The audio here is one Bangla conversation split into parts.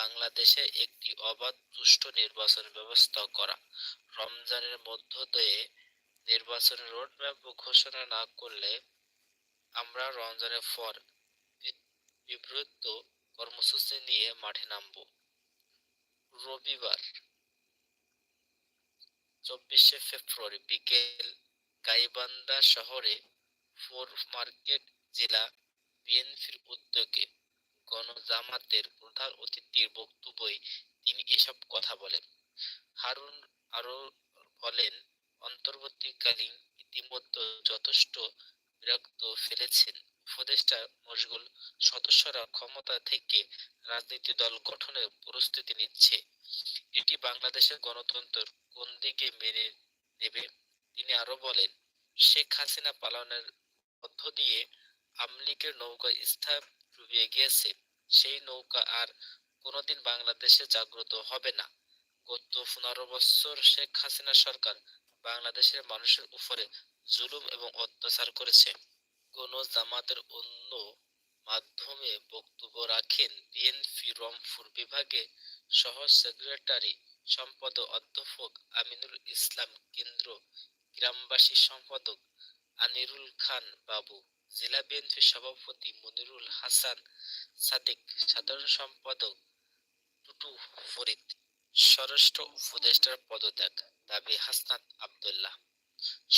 বাংলাদেশে একটি অবাধ সুষ্ঠু নির্বাচন ব্যবস্থা করা। রমজানের মধ্য দিয়ে নির্বাচনের রোডম্যাপ ঘোষণা না করলে আমরা রমজানের পর বিবৃত কর্মসূচি নিয়ে মাঠে নামব। রবিবার, চব্বিশে ফেব্রুয়ারি বিকেল গাইবান্ধা শহরে ফোর মার্কেট জেলা বিএনপির উদ্যোগে গণজামাতের প্রধান অতিথির বক্তব্যে তিনি এসব কথা বলেন। হারুন আরও বলেন, অন্তর্বর্তীকালীন ইতিমধ্যে যথেষ্ট বিরক্ত ফেলেছেন উপদেষ্টা মশগুল। সদস্যরা ক্ষমতা থেকে রাজনীতি দল গঠনের প্রস্তুতি নিচ্ছে। এটি বাংলাদেশের গণতন্ত্র কোন দিকে মেনে নেবে? তিনি আরও বলেন, শেখ হাসিনা পালনের মধ্য দিয়ে আমলিগের নৌকা স্থাপ ডুবিয়ে গিয়েছে, সেই নৌকা আর কোনোদিন বাংলাদেশে জাগ্রত হবে না। গত পনেরো বছর শেখ হাসিনা সরকার বাংলাদেশের মানুষের উপরে জুলুম এবং অত্যাচার করেছে। কোন জামাতের অন্য মাধ্যমে বক্তব্য রাখেন বিএনপি রংপুর বিভাগে সহ সেক্রেটারি সম্পাদক অধ্যাপক আমিনুল ইসলাম কেন্দ্র গ্রামবাসী সম্পাদক আনিরুল খান বাবু। জেলা বিএনপি সভাপতি মনিরুল হাসান সাদিক, সাধারণ সম্পাদক টুটু ফরিদ, স্বরাষ্ট্র উপদেষ্টার পদত্যাগ দাবি হাসনাত আব্দুল্লাহ।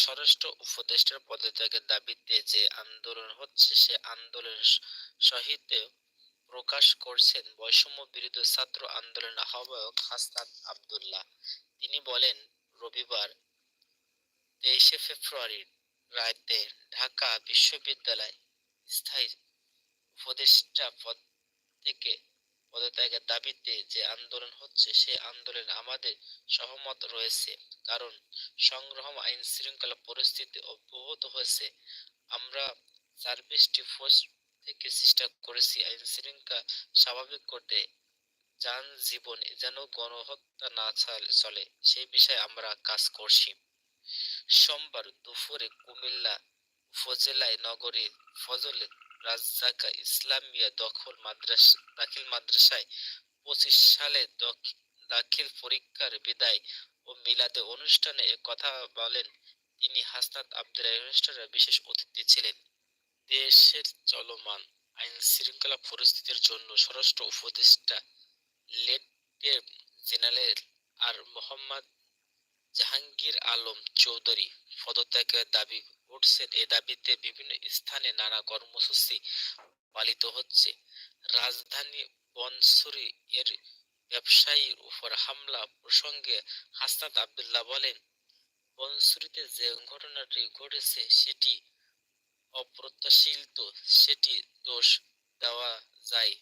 স্বরাষ্ট্র উপদেষ্টার পদত্যাগের দাবিতে যে আন্দোলন হচ্ছে, সে আন্দোলন সহিত প্রকাশ করছেন বৈষম্য বিরোধী ছাত্র আন্দোলন আহ্বায়ক হাসনাত আব্দুল্লাহ। তিনি বলেন, রবিবার তেইশে ফেব্রুয়ারি রাতে ঢাকা বিশ্ববিদ্যালয় স্থায়ী উপদেষ্টা পদ থেকে পদত্যাগের দাবিতে যে আন্দোলন হচ্ছে, সে আন্দোলনে আমাদের সহমত রয়েছে। কারণ সংগ্রাম আইন শৃঙ্খলা পরিস্থিতি অব্যাহত হয়েছে আমরা সার্ভিসটি ফোর্স থেকে চেষ্টা করেছি। আইন শৃঙ্খলা স্বাভাবিক করতে যান জীবন যেন গণহত্যা না চলে সেই বিষয়ে আমরা কাজ করছি। সোমবার দুপুরে কুমিল্লা উপজেলায় নগরী ফজলে রাজ্জাকা ইসলামিয়া দখল মাদ্রাসা, দাখিল মাদ্রাসায় পঁচিশ সালে দাখিল পরীক্ষার বিদায় ও মিলাদে অনুষ্ঠানে কথা বলেন তিনি হাসনাত আব্দুল অনুষ্ঠানের বিশেষ অতিথি ছিলেন। দেশের চলমান আইন শৃঙ্খলা পরিস্থিতির জন্য স্বরাষ্ট্র উপদেষ্টা লেফটেন্যান্ট জেনারেল আর মোহাম্মদ জাহাঙ্গীর আলম চৌধুরী পদত্যাগের দাবি উঠছেন এ দাবিতে বিভিন্ন স্থানে নানা কর্মসূচি পালিত হচ্ছে। রাজধানী বনসুরি এর ব্যবসায়ীর উপর হামলা প্রসঙ্গে হাসনাত আবদুল্লাহ বলেন, বনসুরিতে যে ঘটনাটি ঘটেছে সেটি অপ্রত্যাশিত, সেটি দোষ দেওয়া যায়।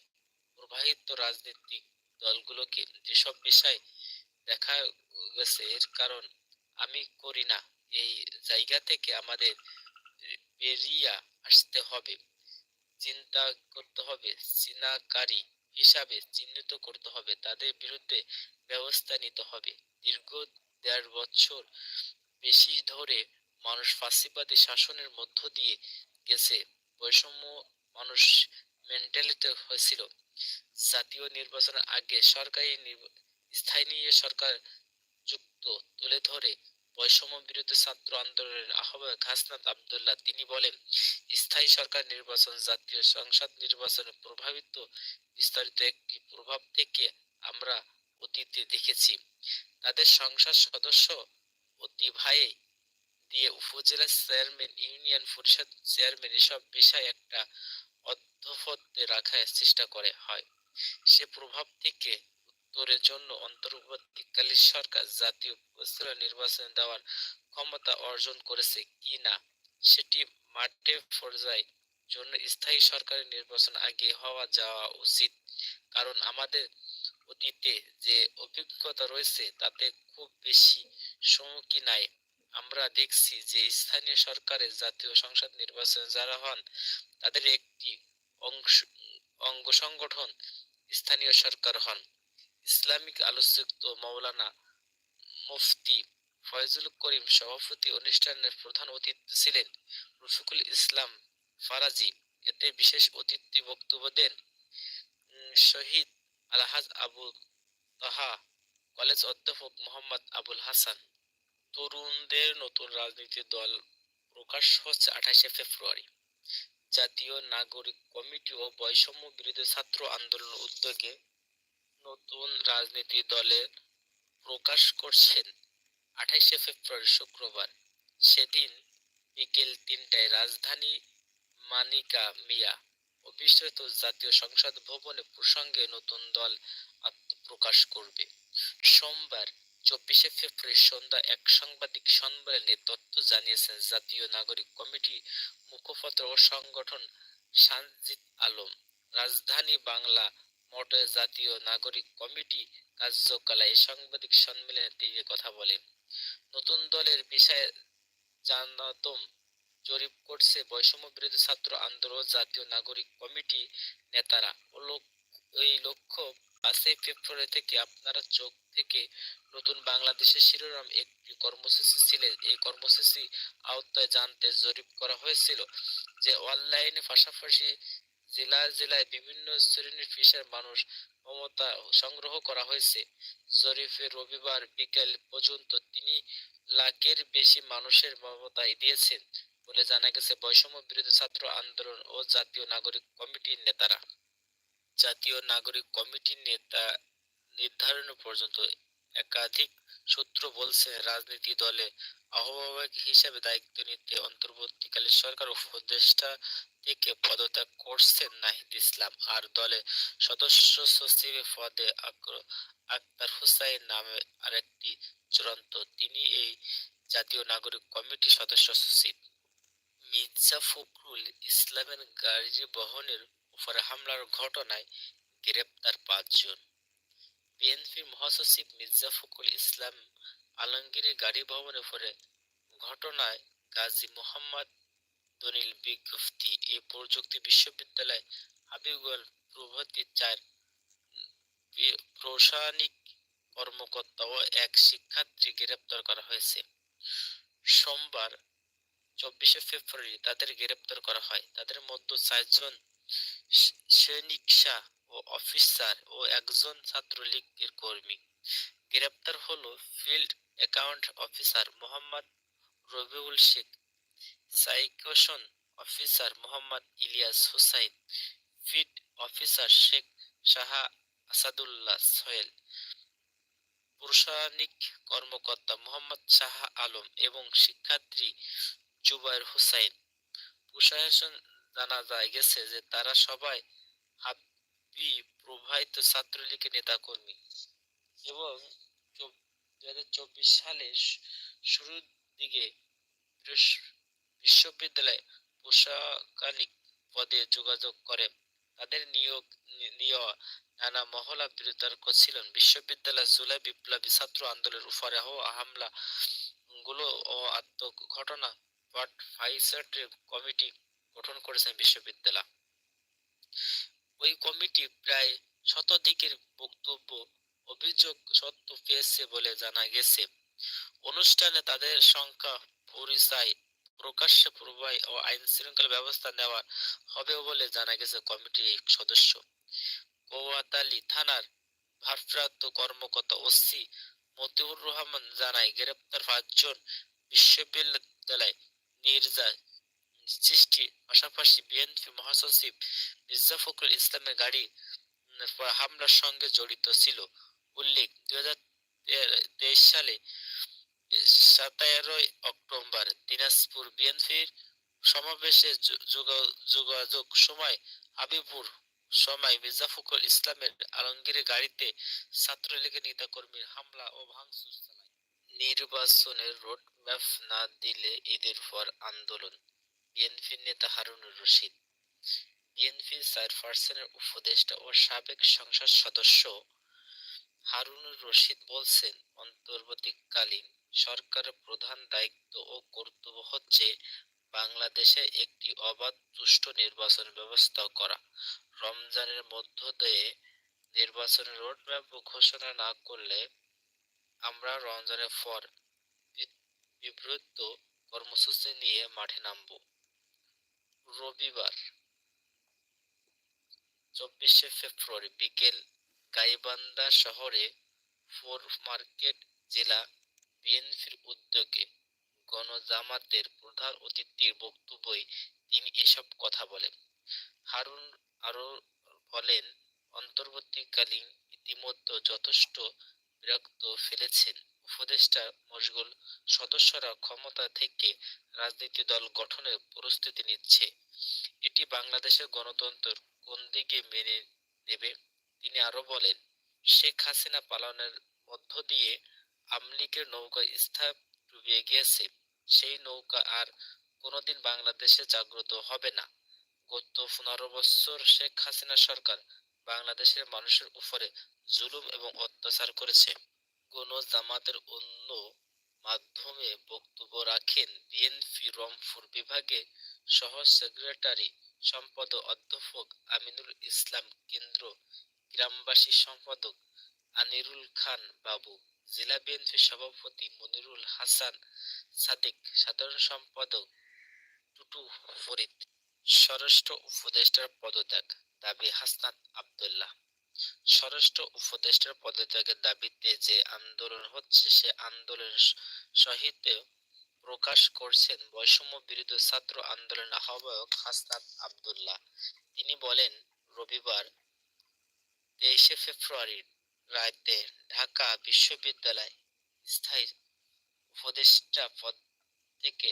প্রবাহিত রাজনৈতিক দলগুলোকে যেসব বিষয় দেখা গেছে এর কারণ আমি করি না। এই জায়গা থেকে আমাদের বেরিয়ে আসতে হবে। চিন্তা করতে হবে, চিনাকারী হিসাবে চিহ্নিত করতে হবে। তাদের বিরুদ্ধে ব্যবস্থা নিতে হবে। দীর্ঘ দেড় বছর বেশি ধরে মানুষ ফাঁসিবাদী শাসনের মধ্য দিয়ে গেছে। বৈষম্য মানুষ মেন্টালিটি হয়েছিল। জাতীয় নির্বাচনের আগে সরকারি স্থানীয় সরকার যুক্ত তুলে ধরে। বৈষম্য বিরোধী ছাত্র আন্দোলনের আহ্বায়ক হাসনাত আব্দুল্লাহ তিনি বলেন, স্থায়ী সরকার নির্বাচন, জাতীয় সংসদ নির্বাচনে প্রভাবিত বিস্তারিত একটি প্রভাব থেকে আমরা অতীতে দেখেছি। তাদের সংসদ সদস্য অতি ভাই দিয়ে উপজেলা চেয়ারম্যান, ইউনিয়ন পরিষদ চেয়ারম্যান এসব বিষয় একটা অধ্যপদে রাখার চেষ্টা করে হয়। সে প্রভাব থেকে উত্তরের জন্য অন্তর্বর্তীকালীন সরকার জাতীয় উপজেলা নির্বাচন দেওয়ার ক্ষমতা অর্জন করেছে কি না সেটি মাঠে পর্যায়ে জন্য স্থায়ী সরকারের নির্বাচন আগে হওয়া যাওয়া উচিত। কারণ আমাদের অতীতে যে অভিজ্ঞতা রয়েছে, তাতে খুব বেশি সম্মুখীন নাই। আমরা দেখছি যে স্থানীয় সরকারের জাতীয় সংসদ নির্বাচন যারা হন, তাদের একটি অংশ অঙ্গ সংগঠন স্থানীয় সরকার হন। ইসলামিক আলোচক মাওলানা মুফতি ফয়জুল করিম সভাপতি অনুষ্ঠানের প্রধান অতিথি ছিলেন রফিকুল ইসলাম ফারাজি। এতে বিশেষ অতিথি বক্তব্য দেন শহীদ আলহাজ আবু তাহা, কলেজ অধ্যাপক মোহাম্মদ আবুল হাসান। তরুণদের নতুন রাজনীতি দল প্রকাশ হচ্ছে আঠাশে ফেব্রুয়ারি। জাতীয় নাগরিক কমিটি ও বৈষম্য বিরোধী ছাত্র আন্দোলন উদ্যোগে নতুন রাজনীতি দলের প্রকাশ করছেন আঠাইশে ফেব্রুয়ারি শুক্রবার। সেদিন বিকেল তিনটায় রাজধানী মানিকা মিয়া অবিশ্রিত জাতীয় সংসদ ভবনে প্রসঙ্গে নতুন দল আত্মপ্রকাশ করবে। সোমবার, চব্বিশে ফেব্রুয়ারি সন্ধ্যা এক সাংবাদিক সম্মেলনে তথ্য জানিয়েছেন জাতীয় নাগরিক কমিটি মুখপাত্র ও সংগঠন সানজিদ আলম। রাজধানী বাংলা মোটে জাতীয় নাগরিক কমিটি কার্যকালে সাংবাদিক সম্মেলনে তিনি কথা বলেন। নতুন দলের বিষয়ে জানাতম জরিপ করছে বৈষম্য বিরোধী ছাত্র আন্দোলন জাতীয় নাগরিক কমিটি নেতারা। এই লক্ষ্য পাঁচই ফেব্রুয়ারি থেকে আপনারা চোখ থেকে নতুন বাংলাদেশের শিরোনাম একটি কর্মসূচি ছিলেন। এই কর্মসূচি আওতায় জানতে জরিপ করা হয়েছিল যে, অনলাইনে পাশাপাশি জেলায় জেলায় বিভিন্ন শ্রেণির পেশার মানুষ মমতা সংগ্রহ করা হয়েছে। জরিপে রবিবার বিকেল পর্যন্ত তিনি লাখের বেশি মানুষের মমতায় দিয়েছেন বলে জানা গেছে। বৈষম্য বিরোধী ছাত্র আন্দোলন ও জাতীয় নাগরিক কমিটির নেতারা। জাতীয় নাগরিক কমিটির নেতা নির্ধারণ পর্যন্ত একাধিক সূত্র বলছে, রাজনীতি দলে আহ্বায়ক হিসেবে দায়িত্ব নিতে অন্তর্বর্তীকালীন সরকার উপদেষ্টা থেকে পদত্যাগ করছেন নাহিদ ইসলাম আর দলে সদস্য সচিব পদে আক্তার হুসাইন নামে আরেকটি চূড়ান্ত। তিনি এই জাতীয় নাগরিক কমিটির সদস্য সচিব। মির্জা ফখরুল ইসলামের গাড়ি বহনের উপরে হামলার ঘটনায় গ্রেপ্তার পাঁচজন। বিএনপির মহাসচিব মির্জা ফখরুল ইসলাম আলমগীরের গাড়ি ভবনের উপরে ঘটনায় গাজী মোহাম্মদ দনিল বিজ্ঞপ্তি। এই প্রযুক্তি বিশ্ববিদ্যালয় হাবিবগঞ্জ প্রভৃতি চার প্রশাসনিক কর্মকর্তা ও এক শিক্ষার্থী গ্রেপ্তার করা হয়েছে। সোমবার, চব্বিশে ফেব্রুয়ারি তাদের গ্রেপ্তার করা হয়। তাদের মধ্যে চারজন সে- সৈনিকশা ও অফিসার ও একজন ছাত্রলীগের কর্মী। গ্রেপ্তার হলো field account officer Mohammad Rabiul Sheikh. সাইকোশন officer Mohammad Ilias Hossain field officer Sheikh Shah Asadullah Sohel প্রশাসনিক কর্মকর্তা মোহাম্মদ শাহ আলম এবং শিক্ষার্থী জুবাইর হুসাইন প্রশাসন জানা যায় গেছে যে তারা সবাই হাবি প্রবাহিত ছাত্রলীগের নেতাকর্মী এবং দুই হাজার চব্বিশ সালে শুরুর দিকে বিশ্ববিদ্যালয়ে প্রশাসনিক পদে যোগাযোগ করে। তাদের নিয়োগ নি- নেওয়া নানা মহলা বিতর্ক ছিলেন বিশ্ববিদ্যালয় জুলাই বিপ্লবী ছাত্র আন্দোলনের উপরে হওয়া হামলা, গুলো ও আত্মঘটনা বাট ফাইসাটের কমিটি গঠন করেছেন বিশ্ববিদ্যালয়। ওই কমিটি প্রায় শতাধিকের বক্তব্য, অভিযোগ সত্য পেয়েছে বলে জানা গেছে। অনুষ্ঠানে তাদের সংখ্যা পরিচয় প্রকাশ্যে প্রবাহ ও আইন শৃঙ্খলা ব্যবস্থা নেওয়া হবে বলে জানা গেছে কমিটির সদস্য। কোয়াতালি থানার ভারপ্রাপ্ত কর্মকর্তা ওসি মতিউর রহমান জানায়, গ্রেপ্তার পাঁচজন বিশ্ববিদ্যালয় নির্যা সৃষ্টি পাশাপাশি বিএনপি মহাসচিব মির্জা ফখরুল ইসলামের গাড়ি হামলার সঙ্গে জড়িত ছিল। উল্লেখ, দুই হাজার তেইশ সালে সতেরোই অক্টোবর দিনাজপুর বিএনপির সমাবেশে যোগাযোগ সময় হাবিবুর সময় মির্জা ফখরুল ইসলামের আলমগীরের গাড়িতে ছাত্রলীগের নেতাকর্মীর হামলা ও ভাঙচুর চালায়। নির্বাচনের রোডম্যাপ না দিলে ঈদের পর আন্দোলন বিএনপি নেতা হারুনুর রশিদ। বিএনপির চেয়ারপারসনের উপদেষ্টা ও সাবেক সংসদ সদস্য হারুনুর রশিদ বলছেন, অন্তর্বর্তীকালীন সরকারের প্রধান দায়িত্ব ও কর্তব্য হচ্ছে বাংলাদেশে একটি অবাধ সুষ্ঠু নির্বাচন ব্যবস্থা করা। রমজানের মধ্য দিয়ে নির্বাচনের রোডম্যাপ ঘোষণা না করলে আমরা রমজানের পর বিবৃত কর্মসূচি নিয়ে মাঠে নামব। রবিবার, চব্বিশে ফেব্রুয়ারি বিকেল গাইবান্ধা শহরে ফোর মার্কেট জেলা বিএনপির উদ্যোগে গণজামাতের প্রধান অতিথির বক্তব্যে তিনি এসব কথা বলেন। হারুন আরও বলেন, অন্তর্বর্তীকালীন ইতিমধ্যে যথেষ্ট বিরক্ত ফেলেছেন উপদেষ্টা মশগুল। সদস্যরা ক্ষমতা থেকে রাজনীতি দল গঠনের প্রস্তুতি নিচ্ছে। এটি বাংলাদেশের গণতন্ত্র কোন দিকে মেনে নেবে? তিনি আরও বলেন, শেখ হাসিনা পালনের মধ্য দিয়ে আমলিকের নৌকা স্থাপ ডুবে গিয়েছে। সেই নৌকা আর কোনোদিন বাংলাদেশে জাগ্রত হবে না। গত পনেরো বছর শেখ হাসিনা সরকার বাংলাদেশের মানুষের উপরে জুলুম এবং অত্যাচার করেছে। কোন জামাতের অন্য মাধ্যমে বক্তব্য রাখেন বিএনপি রংপুর বিভাগে সহ সেক্রেটারি সম্পাদক অধ্যাপক আমিনুল ইসলাম কেন্দ্র গ্রামবাসী সম্পাদক আনিরুল খান বাবু। জেলা বিএনপি সভাপতি মনিরুল হাসান সাদিক, সাধারণ সম্পাদক টুটু ফরিদ, স্বরাষ্ট্র উপদেষ্টার পদত্যাগ, দাবি হাসনাত আবদুল্লাহ। স্বরাষ্ট্র উপদেষ্টার পদত্যাগের দাবিতে যে আন্দোলন হচ্ছে, সে আন্দোলনের সহিত প্রকাশ করছেন বৈষম্য বিরোধী ছাত্র আন্দোলন আহ্বায়ক হাসনাত আবদুল্লাহ। তিনি বলেন, রবিবার তেইশে ফেব্রুয়ারি রাতে ঢাকা বিশ্ববিদ্যালয় স্থায়ী উপদেষ্টা পদ থেকে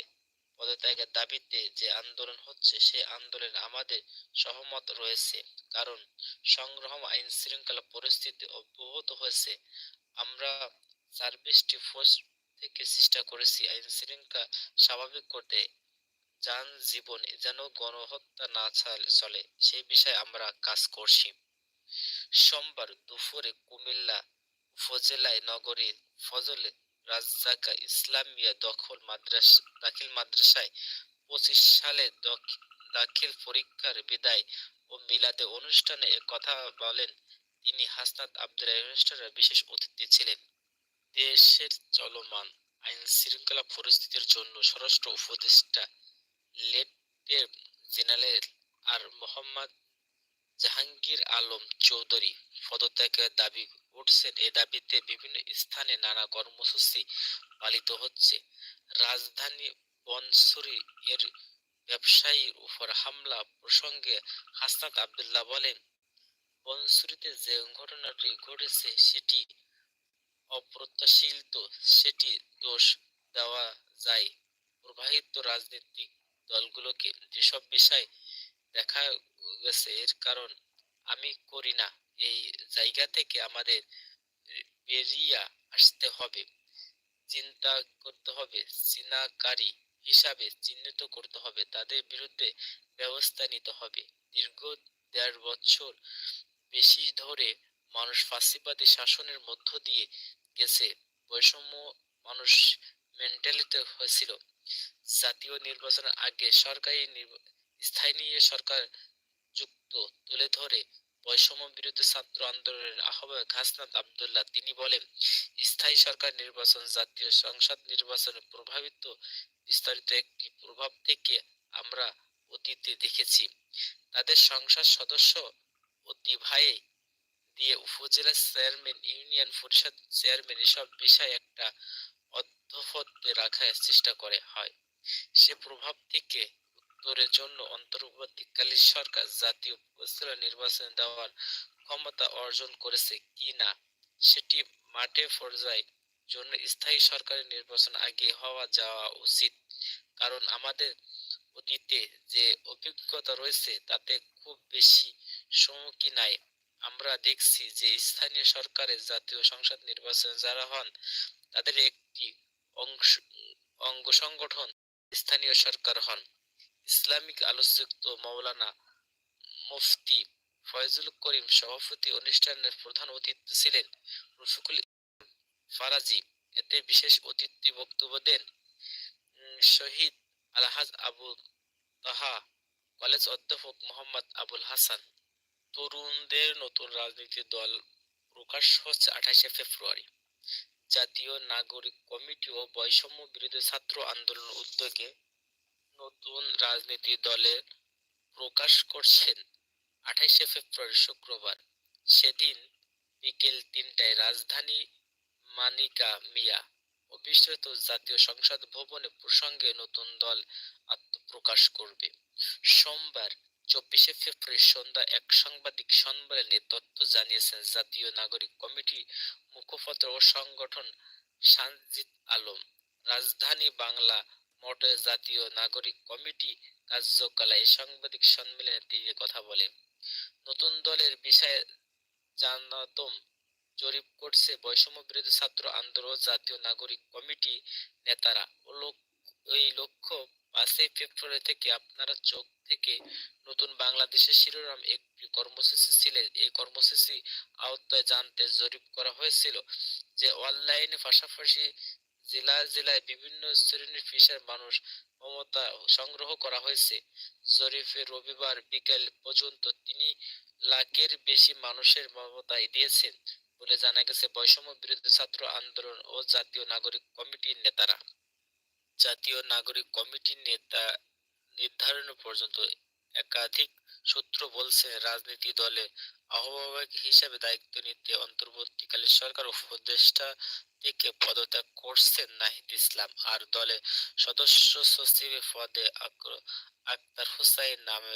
পদত্যাগের দাবিতে যে আন্দোলন হচ্ছে, সে আন্দোলনে আমাদের সহমত রয়েছে। কারণ সংগ্রাম আইন শৃঙ্খলা পরিস্থিতি অব্যাহত হয়েছে। আমরা সার্ভিসটি ফোর্স থেকে চেষ্টা করেছি আইন শৃঙ্খলা স্বাভাবিক করতে। যান জীবনে যেন গণহত্যা না চলে সেই বিষয়ে আমরা কাজ করছি। সোমবার দুপুরে কুমিল্লা উপজেলায় নগরীর ফজলে রাজ্জাকা ইসলামিয়া দখল মাদ্রাসা, দাখিল মাদ্রাসায় পঁচিশ সালে দাখিল পরীক্ষার বিদায় ও মিলাদে অনুষ্ঠানে কথা বলেন তিনি হাসনাত আব্দুল অনুষ্ঠানের বিশেষ অতিথি ছিলেন। দেশের চলমান আইন শৃঙ্খলা পরিস্থিতির জন্য স্বরাষ্ট্র উপদেষ্টা লেফটেন্যান্ট জেনারেল আর মোহাম্মদ জাহাঙ্গীর আলম চৌধুরী পদত্যাগের দাবি উঠছেন এ দাবিতে বিভিন্ন স্থানে নানা কর্মসূচি পালিত হচ্ছে। রাজধানী বনসুরি এর ব্যবসায়ীর উপর হামলা প্রসঙ্গে হাসনাত আবদুল্লাহ বলেন বনসুরিতে যে ঘটনাটি ঘটেছে সেটি অপ্রত্যাশিত, সেটি দোষ দেওয়া যায়। প্রবাহিত রাজনৈতিক দলগুলোকে যেসব বিষয় দেখা গেছে এর কারণ আমি করি না। এই জায়গা থেকে আমাদের বেরিয়ে আসতে হবে। চিন্তা করতে হবে। চিনাকারী হিসাবে চিহ্নিত করতে হবে। তাদের বিরুদ্ধে ব্যবস্থা নিতে হবে। দীর্ঘ দেড় বছর বেশি ধরে মানুষ ফাঁসিবাদী শাসনের মধ্য দিয়ে গেছে। বৈষম্য মানুষ মেন্টালিতে হয়েছিল। জাতীয় নির্বাচনের আগে সরকারি স্থানীয় সরকার যুক্ত, তুলে ধরে। বৈষম্য বিরোধী ছাত্র আন্দোলনের আহ্বায়ক হাসনাত আবদুল্লাহ। তিনি বলেন, স্থায়ী সরকার নির্বাচন, জাতীয় সংসদ নির্বাচনে প্রভাবিত বিস্তারিত একটি প্রভাব থেকে আমরা অতীতে দেখেছি। তাদের সংসদ সদস্য অতি ভাইয়ে দিয়ে উপজেলা চেয়ারম্যান, ইউনিয়ন পরিষদ চেয়ারম্যান এসব বিষয়ে একটা অধ্যপদে রাখার চেষ্টা করে। হয়। সে প্রভাব থেকে উত্তরের জন্য অন্তর্বর্তীকালীন সরকার জাতীয় উপজেলা নির্বাচন দেওয়ার ক্ষমতা অর্জন করেছে কি না, সেটি মাঠে পর্যায়ে জন্য স্থায়ী সরকারের নির্বাচন আগে হওয়া যাওয়া উচিত। কারণ আমাদের অতীতে যে অভিজ্ঞতা রয়েছে, তাতে খুব বেশি সম্মুখীন নাই। আমরা দেখছি যে স্থানীয় সরকারের জাতীয় সংসদ নির্বাচন যারা হন, তাদের একটি অংশ, অঙ্গ সংগঠন স্থানীয় সরকার হন। ইসলামিক আলোচক মৌলানা মুফতি ফয়জুল করিম সভাপতি অনুষ্ঠানের প্রধান অতিথি ছিলেন রফিকুল ফারাজি। এতে বিশেষ অতিথি বক্তব্য দেন শহীদ আলহাজ আবু তাহা, কলেজ অধ্যাপক মোহাম্মদ আবুল হাসান। তরুণদের নতুন রাজনৈতিক দল প্রকাশ হচ্ছে আঠাশে ফেব্রুয়ারি। জাতীয় নাগরিক কমিটি ও বৈষম্য বিরোধী ছাত্র আন্দোলন উদ্যোগে নতুন রাজনীতি দলে প্রকাশ করছেন আঠাইশে ফেব্রুয়ারি শুক্রবার। সেদিন বিকেল তিনটায় রাজধানী মানিকা মিয়া অবিশ্বাসিত জাতীয় সংসদ ভবনে প্রসঙ্গে নতুন দল আত্মপ্রকাশ করবে। সোমবার, চব্বিশে ফেব্রুয়ারি সন্ধ্যা এক সাংবাদিক সম্মেলনে তথ্য জানিয়েছেন জাতীয় নাগরিক কমিটি মুখপাত্র ও সংগঠন সানজিদ আলম। রাজধানী বাংলা মোটর জাতীয় নাগরিক কমিটি কার্যকলায় সাংবাদিক সম্মেলনে তিনি কথা বলেন। নতুন দলের বিষয়ে জানাতম জরিপ করছে বৈষম্য বিরোধী ছাত্র আন্দোলন জাতীয় নাগরিক কমিটি নেতারা। ওই লক্ষ্য পাঁচই ফেব্রুয়ারি থেকে আপনারা চোখ থেকে নতুন বাংলাদেশের শিরোনাম একটি কর্মসূচি ছিলেন এই কর্মসূচি আওতায় জানতে জরিপ করা হয়েছিল যে, অনলাইনে পাশাপাশি জেলায় জেলায় বিভিন্ন শ্রেণির পেশার মানুষ মমতা সংগ্রহ করা হয়েছে। জরিপে রবিবার বিকেল পর্যন্ত তিনি লাখের বেশি মানুষের মমতায় দিয়েছেন বলে জানা গেছে। বৈষম্য বিরোধী ছাত্র আন্দোলন ও জাতীয় নাগরিক কমিটির নেতারা। জাতীয় নাগরিক কমিটির নেতা নির্ধারণ পর্যন্ত একাধিক সূত্র বলছে, রাজনীতি দলে আহ্বায়ক হিসেবে দায়িত্ব নিতে অন্তর্বর্তীকালে সরকার উপদেষ্টা থেকে পদত্যাগ করছেন নাহিদ ইসলাম। আর দলে সদস্য সচিবের পদে আক্তার হুসাইন নামে